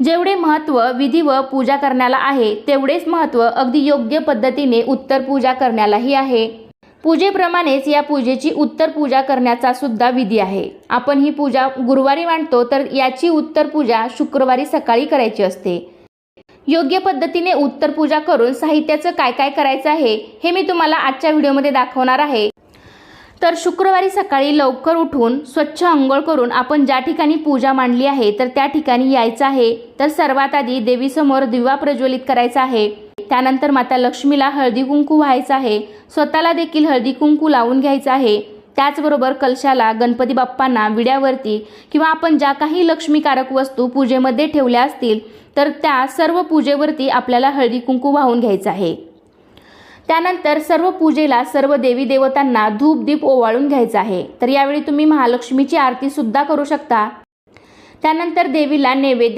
जेवढे महत्त्व विधी व पूजा करण्याला आहे तेवढेच महत्त्व अगदी योग्य पद्धतीने उत्तर पूजा करण्यालाही आहे. पूजेप्रमाणेच या पूजेची उत्तर पूजा करण्याचा सुद्धा विधी आहे. आपण ही पूजा गुरुवारी मांडतो तर याची उत्तर पूजा शुक्रवारी सकाळी करायची असते. योग्य पद्धतीने उत्तर पूजा करून साहित्याचं काय काय करायचं आहे हे मी तुम्हाला आजच्या व्हिडिओमध्ये दाखवणार आहे. तर शुक्रवारी सकाळी लवकर उठून स्वच्छ अंघोळ करून आपण ज्या ठिकाणी पूजा मांडली आहे तर त्या ठिकाणी यायचं आहे. तर सर्वात आधी देवीसमोर दिवा प्रज्वलित करायचा आहे. त्यानंतर माता लक्ष्मीला हळदी कुंकू व्हायचं आहे. स्वतःला देखील हळदी कुंकू लावून घ्यायचं आहे. त्याचबरोबर कलशाला गणपती बाप्पांना विड्यावरती किंवा आपण ज्या काही लक्ष्मीकारक वस्तू पूजेमध्ये ठेवल्या असतील तर त्या सर्व पूजेवरती आपल्याला हळदी कुंकू वाहून घ्यायचं आहे. त्यानंतर सर्व पूजेला सर्व देवी देवतांना धूप दीप ओवाळून घ्यायचा आहे. तर यावेळी तुम्ही महालक्ष्मीची आरती सुद्धा करू शकता. त्यानंतर देवीला नैवेद्य